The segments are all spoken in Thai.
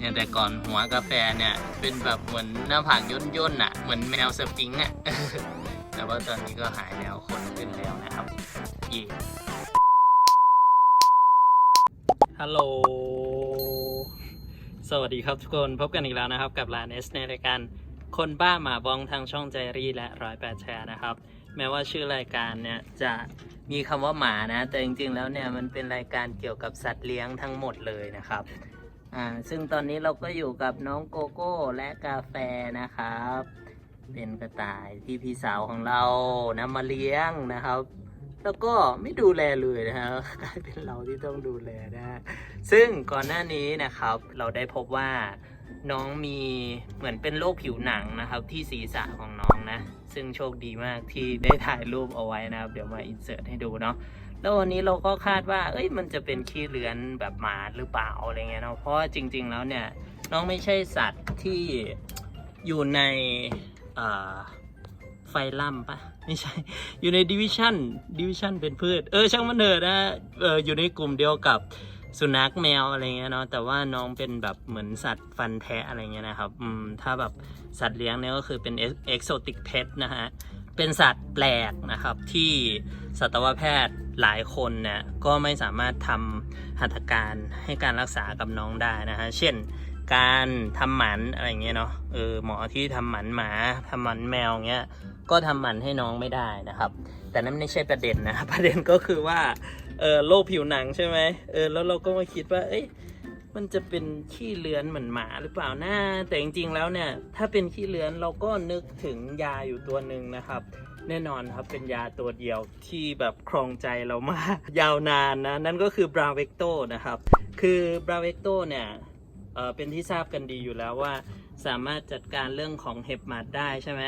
เนี่ยแต่ก่อนหัวกาแฟเนี่ยเป็นแบบเหมือนหน้าผากย่นย่นๆอะ เหมือนแมวสฟิงค์อะ แต่ว่าตอนนี้ก็หายแล้วขนขึ้นแล้วนะครับเย่ฮัลโหล สวัสดีครับทุกคนพบกันอีกแล้วนะครับ กับลานเอสในรายการคนบ้าหมาบองทางช่องใจรีและร้อยแปดแชร์นะครับ แม้ว่าชื่อรายการเนี่ยจะมีคำว่าหมานะ แต่จริงๆแล้วเนี่ยมันเป็นรายการเกี่ยวกับสัตว์เลี้ยงทั้งหมดเลยนะครับ อ่าซึ่งตอนนี้เราก็อยู่กับน้องโกโก้และกาแฟนะครับ เป็นกระต่ายที่พี่สาวของเรานำมาเลี้ยงนะครับ แล้วก็ไม่ดูแลเลยนะฮะกลายเป็นเราที่ต้องดูแลนะซึ่งก่อนหน้านี้นะครับ เราได้พบว่าน้องมีเหมือนเป็นโรคผิวหนังนะครับที่ศีรษะของน้องนะ ซึ่งโชคดีมากที่ได้ถ่ายรูปเอาไว้นะครับ เดี๋ยวมาอินเสิร์ตให้ดูเนาะ แล้ววันนี้เราก็คาดว่า เอ้ย มันจะเป็นขี้เลือนแบบหมาหรือเปล่าอะไรเงี้ยเนาะ เพราะว่าจริง ๆ แล้วเนี่ย น้องไม่ใช่สัตว์ที่อยู่ในไฟลัมปะไม่ใช่ อยู่ในดิวิชั่นดิวิชั่นเป็นพืช เออ ช่างมันเถอะนะ เออ อยู่ในกลุ่มเดียวกับสุนัขแมวอะไรเงี้ยเนาะ แต่ว่าน้องเป็นแบบเหมือนสัตว์ฟันแทะอะไรเงี้ยนะครับ อืม ถ้าแบบสัตว์เลี้ยงเนี่ยก็คือเป็นเอ็กโซติกเพทนะฮะ เป็นสัตว์แปลกนะครับที่สัตวแพทย์ หลายคนเนี่ยก็ไม่สามารถทำหัตถการให้การรักษากับน้องได้นะฮะ เช่น การทำหมันอะไรเงี้ยเนาะ เออหมอที่ทำหมันหมาทำหมันแมวเงี้ย ก็ทำหมันให้น้องไม่ได้นะครับ แต่นั่นไม่ใช่ประเด็นนะ ประเด็นก็คือว่า เออโรคผิวหนังใช่ไหมเออแล้วเราก็มาคิดว่า เอ้ย มันจะเป็นขี้เลือนเหมือนหมาหรือเปล่านะแต่จริงๆแล้วเนี่ย ถ้าเป็นขี้เลือนเราก็นึกถึงยาอยู่ตัวหนึ่งนะครับ แน่นอนครับเป็นยาตัวเดียวที่แบบครองใจเรามากยาวนานนะ นั่นก็คือบราเวกโตนะครับ คือบราเวกโตเนี่ยเอ่อเป็นที่ทราบกันดีอยู่แล้วว่า สามารถจัดการเรื่องของเห็บหมัดได้ใช่ไหม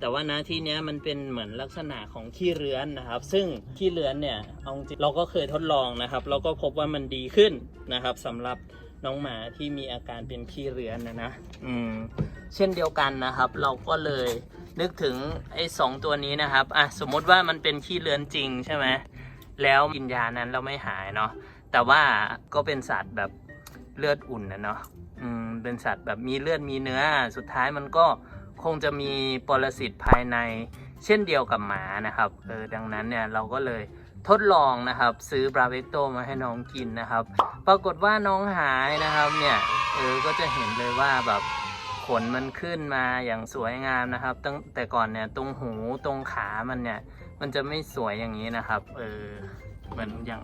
แต่ว่านะที่เนี้ยมันเป็นเหมือนลักษณะของขี้เรือนนะครับ ซึ่งขี้เรือนเนี่ยเอาจริงเราก็เคยทดลองนะครับ เราก็พบว่ามันดีขึ้นนะครับสำหรับน้องหมาที่มีอาการเป็นขี้เรือนนะนะอืมเช่นเดียวกันนะครับ เราก็เลยนึกถึงไอ้สองตัวนี้นะครับอะสมมติว่ามันเป็นขี้เรือนจริงใช่ไหมแล้วกินยานั้นเราไม่หายเนาะแต่ว่าก็เป็นสัตว์แบบเลือดอุ่นนะเนาะอืมเป็นสัตว์แบบมีเลือดมีเนื้อ สุดท้ายมันก็ คงจะมีปรสิตภายในเช่นเดียวกับหมานะครับเออดังนั้นเนี่ยเราก็เลยทดลองนะครับ ซื้อบราเวโตมาให้น้องกินนะครับ ปรากฏว่าน้องหายนะครับเนี่ยเออก็จะเห็นเลยว่าแบบขนมันขึ้นมาอย่างสวยงามนะครับ ตั้งแต่ก่อนเนี่ยตรงหูตรงขามันเนี่ยมันจะไม่สวยอย่างนี้นะครับเออเหมือนอย่าง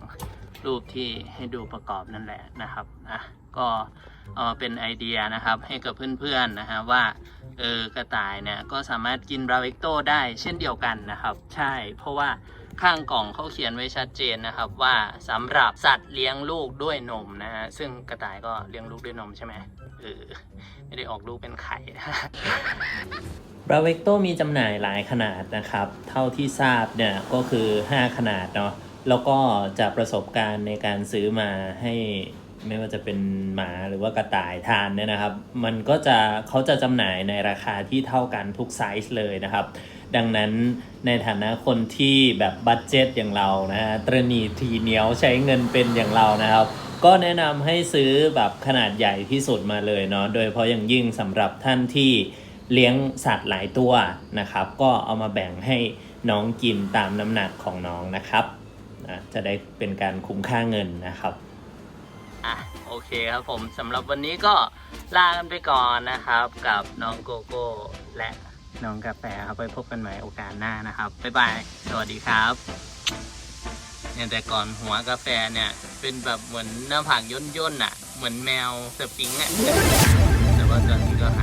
รูปที่ให้ดูประกอบนั่นแหละนะครับอะก็ เอามาเป็นไอเดียนะครับ ให้กับเพื่อนๆนะฮะว่าเออกระต่ายเนี่ยก็สามารถกินบราเวกโตได้เช่นเดียวกันนะครับ ใช่เพราะว่าข้างกล่องเขาเขียนไว้ชัดเจนนะครับ ว่าสำหรับสัตว์เลี้ยงลูกด้วยนมนะฮะซึ่งกระต่ายก็เลี้ยงลูกด้วยนมใช่ไหมเออไม่ได้ออกลูกเป็นไข่นะบราเวกโตมีจำหน่ายหลายขนาดนะครับ เท่าที่ทราบเนี่ยก็คือ 5 ขนาดเนาะแล้วก็จากประสบการณ์ในการซื้อมาให้ ไม่ว่าจะเป็นหมาหรือว่ากระต่ายทานเนี่ยนะครับ มันก็จะเขาจะจำหน่ายในราคาที่เท่ากันทุกไซส์เลยนะครับ ดังนั้นในฐานะคนที่แบบบัตเจ็ตอย่างเรานะฮะตรณีทีเหนียวใช้เงินเป็นอย่างเรานะครับ ก็แนะนำให้ซื้อแบบขนาดใหญ่ที่สุดมาเลยเนาะโดยเฉพาะอย่างยิ่งสำหรับท่านที่เลี้ยงสัตว์หลายตัวนะครับ ก็เอามาแบ่งให้น้องกินตามน้ำหนักของน้องนะครับอะจะได้เป็นการคุ้มค่าเงินนะครับ โอเคครับผมสำหรับวันนี้ก็ลากันไปก่อนนะครับ กับน้องโกโก้และน้องกาแฟครับไปพบกันใหม่โอกาสหน้านะครับ บ๊ายบาย สวัสดีครับเนี่ยแต่ก่อนหัวกาแฟเนี่ย เป็นแบบเหมือนหน้าผากย่นๆอะ เหมือนแมวสฟิงค์อะแต่ว่าตอนนี้ก็หา